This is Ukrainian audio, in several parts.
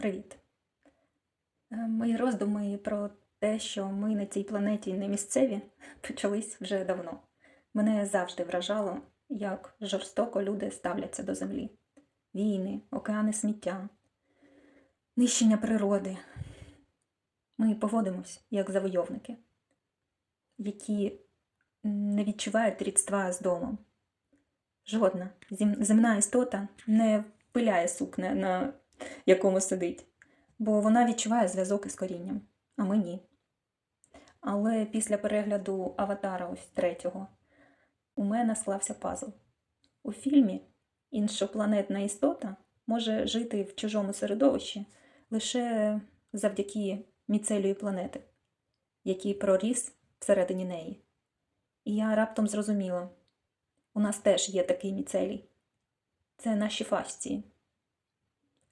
Привіт. Е, Мої роздуми про те, що ми на цій планеті не місцеві, почались вже давно. Мене завжди вражало, як жорстоко люди ставляться до землі. Війни, океани сміття, нищення природи. Ми поводимось як завойовники, які не відчувають рідства з домом. Жодна земна істота не пиляє сукне, на якому сидить, бо вона відчуває зв'язок із корінням, а ми ні. Але після перегляду аватара ось третього у мене склався пазл. У фільмі іншопланетна істота може жити в чужому середовищі лише завдяки міцелію планети, який проріс всередині неї. І я раптом зрозуміла, у нас теж є такий міцелій. Це наші фасції.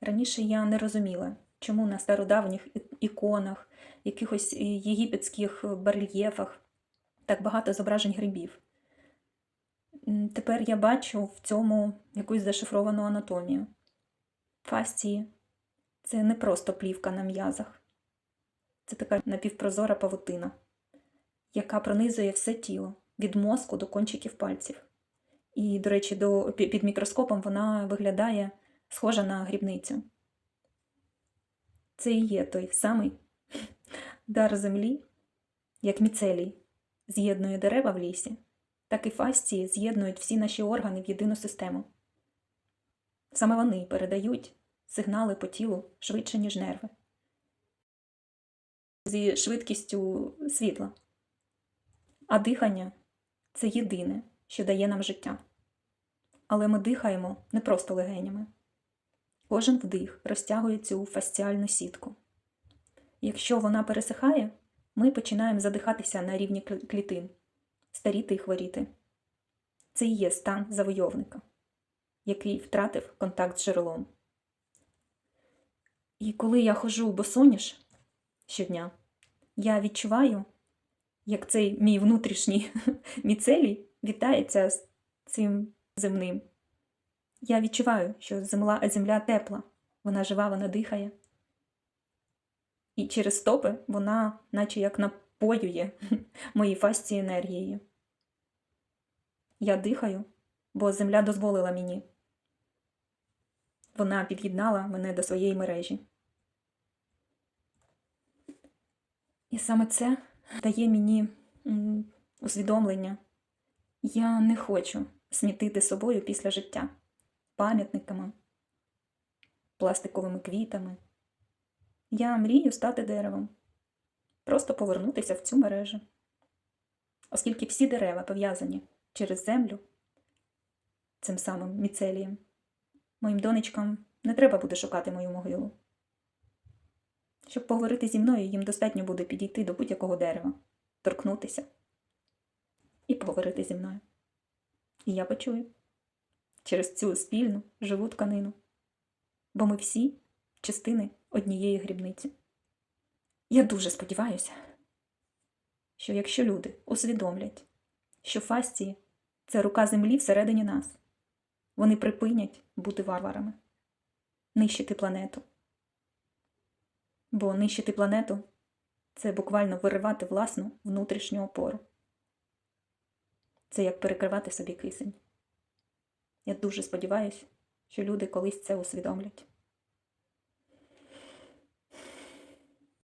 Раніше я не розуміла, чому на стародавніх іконах, якихось е, єгипетських барельєфах так багато зображень грибів. Тепер я бачу в цьому якусь зашифровану анатомію. Фасції це не просто плівка на м'язах, це така напівпрозора павутина, яка пронизує все тіло від мозку до кончиків пальців. І, до речі, до, під мікроскопом вона виглядає схожа на грібницю. Це і є той самий дар землі, як міцелій з'єднує дерева в лісі, так і фасції з'єднують всі наші органи в єдину систему. Саме вони передають сигнали по тілу швидше, ніж нерви. Зі швидкістю світла. А дихання це єдине, що дає нам життя. Але ми дихаємо не просто легенями. Кожен вдих розтягує цю фасціальну сітку. Якщо вона пересихає, ми починаємо задихатися на рівні клітин, старіти і хворіти. Це і є стан завойовника, який втратив контакт з джерелом. І коли я ходжу босоніж щодня, я відчуваю, як цей мій внутрішній міцелій вітається з цим земним. Я відчуваю, що земля, земля тепла, вона жива, вона дихає. І через стопи вона, наче як напоює мої фасції енергією. Я дихаю, бо земля дозволила мені. Вона під'єднала мене до своєї мережі. І саме це дає мені усвідомлення. Я не хочу смітити собою після життя пам'ятниками, пластиковими квітами. Я мрію стати деревом, просто повернутися в цю мережу. Оскільки всі дерева пов'язані через землю цим самим міцелієм, моїм донечкам не треба буде шукати мою могилу. Щоб поговорити зі мною, їм достатньо буде підійти до будь-якого дерева, торкнутися і поговорити зі мною. І я почую через цю спільну живу тканину. Бо ми всі частини однієї грібниці. Я дуже сподіваюся, що якщо люди усвідомлять, що фасції це рука землі всередині нас, вони припинять бути варварами, нищити планету. Бо нищити планету це буквально виривати власну внутрішню опору. Це як перекривати собі кисень. Я дуже сподіваюся, що люди колись це усвідомлять.